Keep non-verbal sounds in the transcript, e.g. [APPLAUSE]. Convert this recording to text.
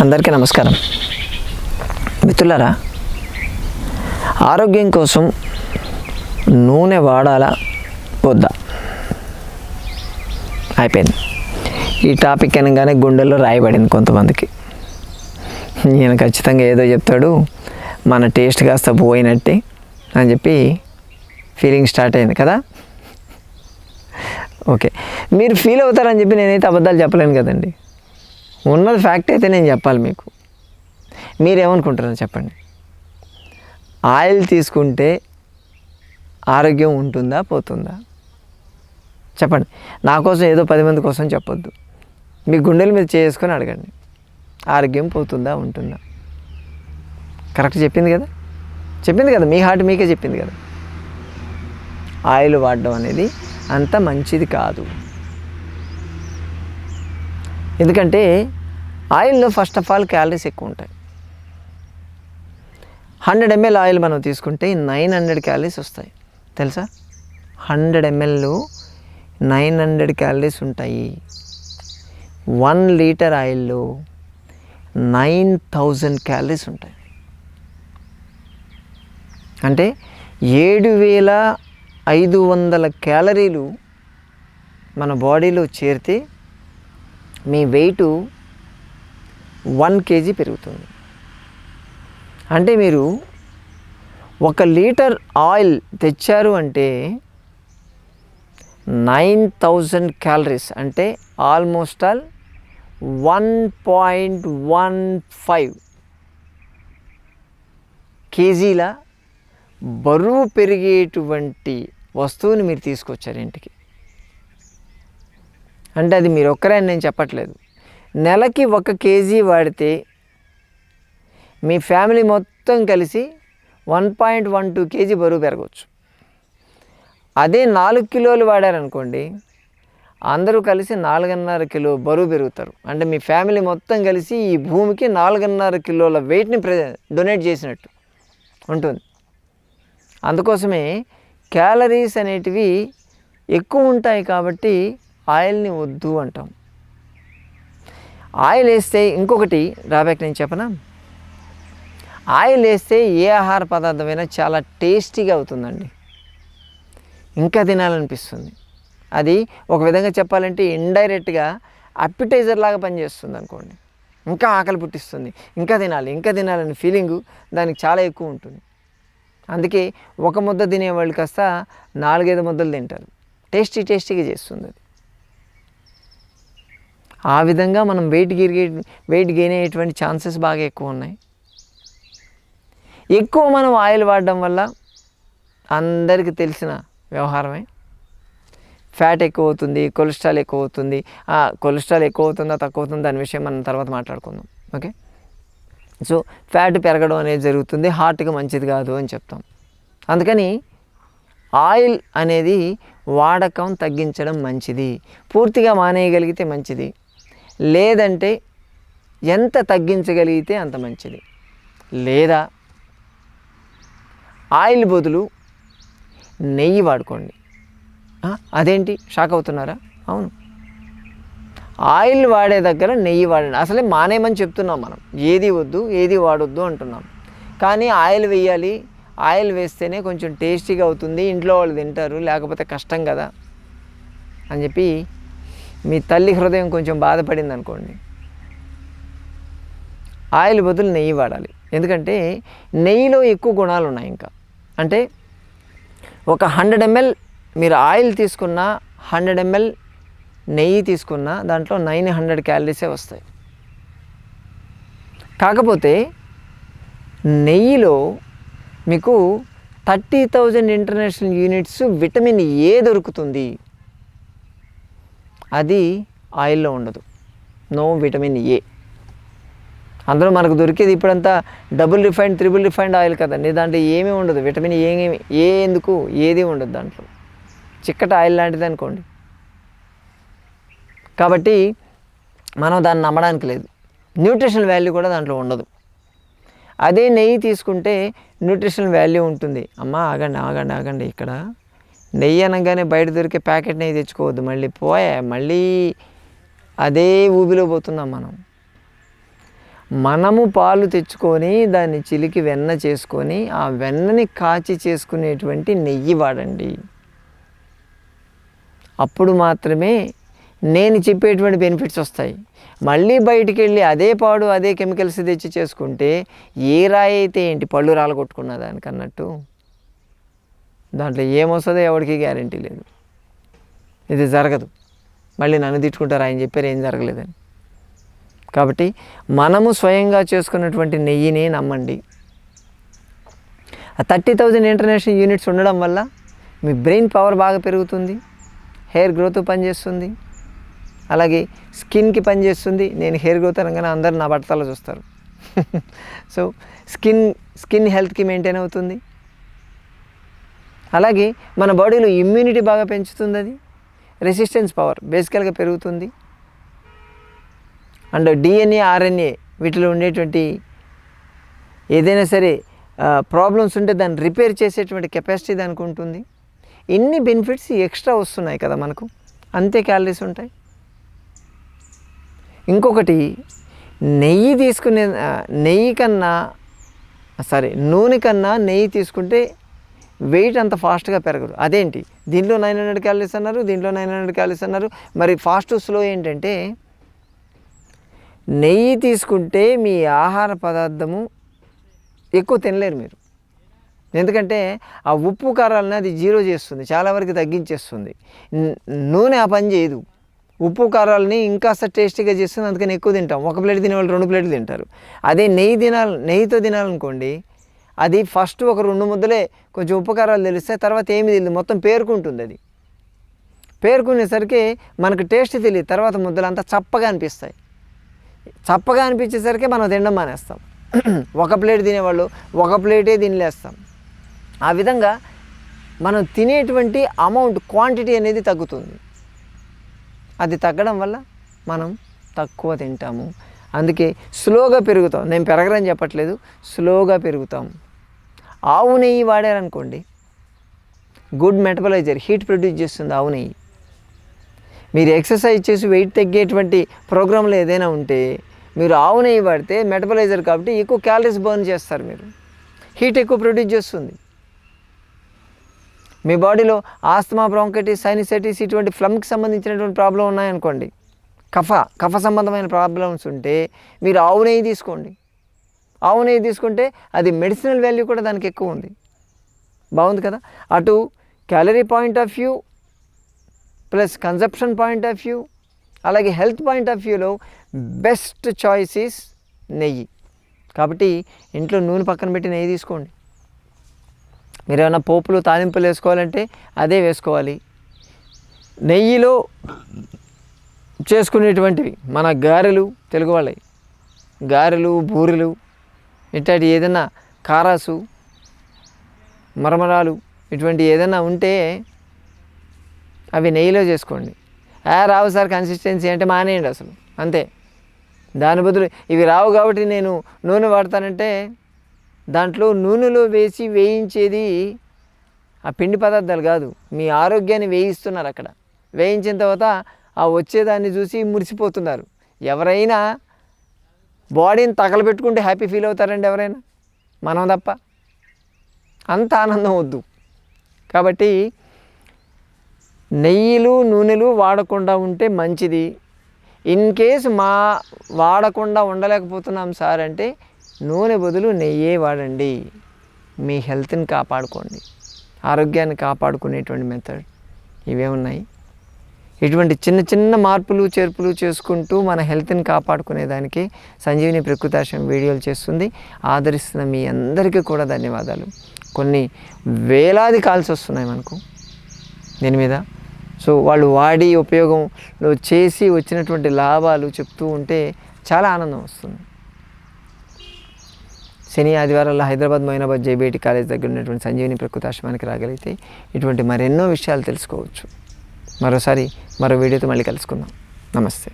అందరికీ నమస్కారం. మిత్రులారా ఆరోగ్యం కోసం నూనె వాడాలా? వద్దా? అయిపోయింది. ఈ టాపిక్ అనగానే గుండెల్లో రాయబడింది కొంతమందికి. నేను ఖచ్చితంగా ఏదో చెప్తాడు మన టేస్ట్ కాస్త పోయినట్టే అని చెప్పి ఫీలింగ్ స్టార్ట్ అయింది కదా? ఓకే. మీరు ఫీల్ అవుతారని చెప్పి నేనైతే అబద్ధాలు చెప్పలేను కదండి. ఉన్నది ఫ్యాక్ట్ అయితే నేను చెప్పాలి మీకు. మీరేమనుకుంటున్నారు చెప్పండి. ఆయిల్ తీసుకుంటే ఆరోగ్యం ఉంటుందా పోతుందా? చెప్పండి. నా కోసం ఏదో పది మంది కోసం చెప్పొద్దు. మీ గుండెల మీద చేసుకొని అడగండి. ఆరోగ్యం పోతుందా ఉంటుందా? కరెక్ట్ చెప్పింది కదా? చెప్పింది కదా? మీ హార్ట్ మీకే చెప్పింది కదా? ఆయిల్ వాడడం అనేది అంత మంచిది కాదు. ఎందుకంటే ఆయిల్లో ఫస్ట్ ఆఫ్ ఆల్ క్యాలరీస్ ఎక్కువ ఉంటాయి. హండ్రెడ్ ఎంఎల్ ఆయిల్ మనం తీసుకుంటే నైన్ హండ్రెడ్ క్యాలరీస్ వస్తాయి. తెలుసా? Hundred ML nine hundred calories ఉంటాయి. వన్ లీటర్ ఆయిల్లో నైన్ థౌజండ్ క్యాలరీస్ ఉంటాయి. అంటే ఏడు వేల ఐదు వందల క్యాలరీలు మన బాడీలో చేరితే మీ వెయిట్ వన్ కేజీ పెరుగుతుంది. అంటే మీరు ఒక లీటర్ ఆయిల్ తెచ్చారు అంటే నైన్ థౌజండ్ క్యాలరీస్ అంటే almost all one point one five కేజీల బరువు పెరిగేటువంటి వస్తువుని మీరు తీసుకొచ్చారు ఇంటికి. అంటే అది మీరు ఒక్కరే నేను చెప్పట్లేదు. నెలకి ఒక కేజీ వాడితే మీ ఫ్యామిలీ మొత్తం కలిసి one point one two KG బరువు పెరగవచ్చు. అదే నాలుగు కిలోలు వాడారనుకోండి అందరూ కలిసి నాలుగున్నర కిలో బరువు పెరుగుతారు. అంటే మీ ఫ్యామిలీ మొత్తం కలిసి ఈ భూమికి నాలుగున్నర కిలోల వెయిట్ని ప్రె డొనేట్ చేసినట్టు ఉంటుంది. అందుకోసమే క్యాలరీస్ అనేటివి ఎక్కువ ఉంటాయి కాబట్టి ఆయిల్ని వద్దు అంటాం. ఆయిల్ వేస్తే ఇంకొకటి డ్రాబ్యాక్ నేను చెప్పనా? ఆయిల్ వేస్తే ఏ ఆహార పదార్థమైనా చాలా టేస్టీగా అవుతుందండి. ఇంకా తినాలనిపిస్తుంది. అది ఒక విధంగా చెప్పాలంటే ఇండైరెక్ట్గా అప్పిటైజర్ లాగా పనిచేస్తుంది అనుకోండి. ఇంకా ఆకలి పుట్టిస్తుంది. ఇంకా తినాలి ఇంకా తినాలని ఫీలింగు దానికి చాలా ఎక్కువ ఉంటుంది. అందుకే ఒక ముద్ద తినేవాళ్ళు కాస్త నాలుగైదు ముద్దలు తింటారు. టేస్టీ టేస్టీగా చేస్తుంది అది. ఆ విధంగా మనం వెయిట్ గిరిగే వెయిట్ గెయిన్ అయ్యేటువంటి ఛాన్సెస్ బాగా ఎక్కువ ఉన్నాయి. ఎక్కువ మనం ఆయిల్ వాడడం వల్ల అందరికీ తెలిసిన వ్యవహారమే. ఫ్యాట్ ఎక్కువ అవుతుంది కొలెస్ట్రాల్ ఎక్కువ అవుతుంది. ఆ, కొలెస్ట్రాల్ ఎక్కువ అవుతుందా తక్కువ అవుతుందా దాని విషయం మనం తర్వాత మాట్లాడుకుందాం. ఓకే సో ఫ్యాట్ పెరగడం అనేది జరుగుతుంది హార్ట్కి మంచిది కాదు అని చెప్తాం. అందుకని ఆయిల్ అనేది వాడకం తగ్గించడం మంచిది. పూర్తిగా మానేయగలిగితే మంచిది. లేదంటే ఎంత తగ్గించగలిగితే అంత మంచిది. లేదా ఆయిల్ బదులు నెయ్యి వాడుకోండి. అదేంటి? షాక్ అవుతున్నారా? అవును. ఆయిల్ వాడే దగ్గర నెయ్యి వాడండి. అసలే మానేయమని చెప్తున్నాం మనం. ఏది వద్దు ఏది వాడొద్దు అంటున్నాం. కానీ ఆయిల్ వేయాలి. ఆయిల్ వేస్తేనే కొంచెం టేస్టీగా అవుతుంది. ఇంట్లో వాళ్ళు తింటారు. లేకపోతే కష్టం కదా అని చెప్పి మీ తల్లి హృదయం కొంచెం బాధపడింది అనుకోండి ఆయిల్ బదులు నెయ్యి వాడాలి. ఎందుకంటే నెయ్యిలో ఎక్కువ గుణాలు ఉన్నాయి ఇంకా. అంటే ఒక హండ్రెడ్ ఎంఎల్ మీరు ఆయిల్ తీసుకున్న హండ్రెడ్ ఎంఎల్ నెయ్యి తీసుకున్న దాంట్లో నైన్ హండ్రెడ్ క్యాలరీసే వస్తాయి. కాకపోతే నెయ్యిలో మీకు thirty thousand international units vitamin A దొరుకుతుంది? అది ఆయిల్లో ఉండదు. నో విటమిన్ ఏ అందులో మనకు దొరికేది ఇప్పుడంతా double refined triple refined oil కదండి. దాంట్లో ఏమీ ఉండదు. విటమిన్ ఏమేమి ఏ ఎందుకు ఏది ఉండదు దాంట్లో. చిక్కటి ఆయిల్ లాంటిది అనుకోండి. కాబట్టి మనం దాన్ని నమ్మడానికి లేదు. న్యూట్రిషన్ వాల్యూ కూడా దాంట్లో ఉండదు. అదే నెయ్యి తీసుకుంటే న్యూట్రిషన్ వాల్యూ ఉంటుంది. అమ్మ ఆగండి ఆగండి ఆగండి ఇక్కడ. నెయ్యి అనగానే బయట దొరికే ప్యాకెట్ నెయ్యి తెచ్చుకోవద్దు మళ్ళీ పోయా మళ్ళీ అదే ఊబిలో పోతున్నాం మనం. మనము పాలు తెచ్చుకొని దాన్ని చిలికి వెన్న చేసుకొని ఆ వెన్నని కాచి చేసుకునేటువంటి నెయ్యి వాడండి. అప్పుడు మాత్రమే నేను చెప్పేటువంటి బెనిఫిట్స్ వస్తాయి. మళ్ళీ బయటికి వెళ్ళి అదే పాడు అదే కెమికల్స్ తెచ్చి చేసుకుంటే ఏ రాయి అయితే ఏంటి పళ్ళు రాలగొట్టుకున్న దానికన్నట్టు? దాంట్లో ఏమొస్తుందో ఎవరికి గ్యారంటీ లేదు. ఇది జరగదు. మళ్ళీ నన్ను తిట్టుకుంటారు? ఆయన చెప్పారు ఏం జరగలేదని. కాబట్టి మనము స్వయంగా చేసుకున్నటువంటి నెయ్యిని నమ్మండి. ఆ థర్టీ థౌజండ్ ఇంటర్నేషనల్ యూనిట్స్ ఉండడం వల్ల మీ బ్రెయిన్ పవర్ బాగా పెరుగుతుంది. హెయిర్ గ్రోత్ పనిచేస్తుంది. అలాగే స్కిన్కి పనిచేస్తుంది. నేను హెయిర్ గ్రోత్ అనగానే అందరూ నా బట్టతల చూస్తారు. [LAUGHS] సో స్కిన్ స్కిన్ హెల్త్కి మెయింటైన్ అవుతుంది. అలాగే మన బాడీలో ఇమ్యూనిటీ బాగా పెంచుతుంది అది రెసిస్టెన్స్ పవర్ బేసికల్గా పెరుగుతుంది. అండ్ డిఎన్ఏ ఆర్ఎన్ఏ వీటిలో ఉండేటువంటి ఏదైనా సరే ప్రాబ్లమ్స్ ఉంటే దాన్ని రిపేర్ చేసేటువంటి కెపాసిటీ దానికి ఉంటుంది. ఇన్ని బెనిఫిట్స్ ఎక్స్ట్రా వస్తున్నాయి కదా మనకు. అంతే క్యాలరీస్ ఉంటాయి. ఇంకొకటి నెయ్యి తీసుకునే నెయ్యి కన్నా సారీ నూనె కన్నా నెయ్యి తీసుకుంటే వెయిట్ అంత ఫాస్ట్గా పెరగదు. అదేంటి? దీంట్లో నైన్ హండ్రెడ్ క్యాలరీస్ అన్నారు దీంట్లో నైన్ హండ్రెడ్ క్యాలరీస్ అన్నారు. మరి ఫాస్ట్ స్లో ఏంటంటే నెయ్యి తీసుకుంటే మీ ఆహార పదార్థము ఎక్కువ తినలేరు మీరు. ఎందుకంటే ఆ ఉప్పు కారాలని అది జీరో చేస్తుంది చాలా వరకు తగ్గించేస్తుంది. నూనె ఆ పని చేయదు. ఉప్పు కారాలని ఇంకాస్త టేస్టీగా చేస్తుంది అందుకని ఎక్కువ తింటాం. ఒక ప్లేట్ తినేవాళ్ళు రెండు ప్లేట్లు తింటారు. అదే నెయ్యి తినాలి నెయ్యితో తినాలనుకోండి అది ఫస్ట్ ఒక రెండు ముద్దలే కొంచెం ఉపకారాలు తెలిస్తే తర్వాత ఏమి తెలియదు. మొత్తం పేరుకుంటుంది అది. పేరుకునేసరికి మనకు టేస్ట్ తెలియదు. తర్వాత ముద్దలు అంతా చప్పగా అనిపిస్తాయి. చప్పగా అనిపించేసరికి మనం తినడం మానేస్తాం. [CLEARS THROAT] ఒక ప్లేట్ తినేవాళ్ళు ఒక ప్లేటే తినలేస్తాం. ఆ విధంగా మనం తినేటువంటి అమౌంట్ క్వాంటిటీ అనేది తగ్గుతుంది. అది తగ్గడం వల్ల మనం తక్కువ తింటాము. అందుకే స్లోగా పెరుగుతాం. నేను పెరగరని చెప్పట్లేదు. స్లోగా పెరుగుతాం. ఆవు నెయ్యి వాడారనుకోండి గుడ్ మెటబలైజర్ హీట్ ప్రొడ్యూస్ చేస్తుంది ఆవు నెయ్యి. మీరు ఎక్సర్సైజ్ చేసి వెయిట్ తగ్గేటువంటి ప్రోగ్రాంలు ఏదైనా ఉంటే మీరు ఆవు నెయ్యి వాడితే మెటబలైజర్ కాబట్టి ఎక్కువ క్యాలరీస్ బర్న్ చేస్తారు మీరు. హీట్ ఎక్కువ ప్రొడ్యూస్ చేస్తుంది. మీ బాడీలో ఆస్తమా బ్రాంకైటిస్ సైనిసైటిస్ ఇటువంటి ఫ్లమ్కి సంబంధించినటువంటి ప్రాబ్లం ఉన్నాయనుకోండి కఫ కఫ సంబంధమైన ప్రాబ్లమ్స్ ఉంటే మీరు ఆవు నెయ్యి తీసుకోండి. ఆవు నెయ్యి తీసుకుంటే అది మెడిసినల్ వాల్యూ కూడా దానికి ఎక్కువ ఉంది. బాగుంది కదా? అటు calorie point of view plus consumption point of view అలాగే హెల్త్ పాయింట్ ఆఫ్ వ్యూలో బెస్ట్ చాయిస్ ఈస్ నెయ్యి. కాబట్టి ఇంట్లో నూనె పక్కన పెట్టి నెయ్యి తీసుకోండి. మీరు ఏమైనా పోపులు తాలింపులు వేసుకోవాలంటే అదే వేసుకోవాలి. నెయ్యిలో చేసుకునేటువంటివి మన గారెలు తెలుగు వాళ్ళవి. గారెలు బూరెలు ఇట్లాంటి ఏదైనా కారాసు మరమరాలు ఇటువంటి ఏదైనా ఉంటే అవి నెయ్యిలో చేసుకోండి. ఆ రావు సార్ కన్సిస్టెన్సీ అంటే మానేయండి అసలు. అంతే. దాని బదులు ఇవి రావు కాబట్టి నేను నూనె వాడతానంటే దాంట్లో నూనెలో వేసి వేయించేది ఆ పిండి పదార్థాలు కాదు. మీ ఆరోగ్యాన్ని వేయిస్తున్నారు అక్కడ. వేయించిన తర్వాత ఆ వచ్చేదాన్ని చూసి మురిసిపోతున్నారు. ఎవరైనా బాడీని తగలబెట్టుకుంటే హ్యాపీ ఫీల్ అవుతారండి ఎవరైనా? మనం తప్ప. అంత ఆనందం వద్దు. కాబట్టి నెయ్యిలు నూనెలు వాడకుండా ఉంటే మంచిది. ఇన్ కేస్ మా వాడకుండా ఉండలేకపోతున్నాం సార్ అంటే నూనె బదులు నెయ్యే వాడండి. మీ హెల్త్ని కాపాడుకోండి. ఆరోగ్యాన్ని కాపాడుకునేటువంటి మెథడ్ ఇవే ఉన్నాయి. ఇటువంటి చిన్న చిన్న మార్పులు చేర్పులు చేసుకుంటూ మన హెల్త్ని కాపాడుకునేదానికి సంజీవిని ప్రకృతాశం వీడియోలు చేస్తుంది. ఆదరిస్తున్న మీ అందరికీ కూడా ధన్యవాదాలు. కొన్ని వేలాది కాల్స్ వస్తున్నాయి మనకు దీని మీద. సో వాళ్ళు వాడి ఉపయోగంలో చేసి వచ్చినటువంటి లాభాలు చెప్తూ ఉంటే చాలా ఆనందం వస్తుంది. శని ఆదివారాల్లో హైదరాబాద్ మొయినాబాద్ జేబీటీ కాలేజ్ దగ్గర ఉన్నటువంటి సంజీవిని ప్రకృతాశ్రమానికి రాగలిగితే ఇటువంటి మరెన్నో విషయాలు తెలుసుకోవచ్చు. మరోసారి మరో వీడియోతో మళ్ళీ కలుసుకుందాం. నమస్తే.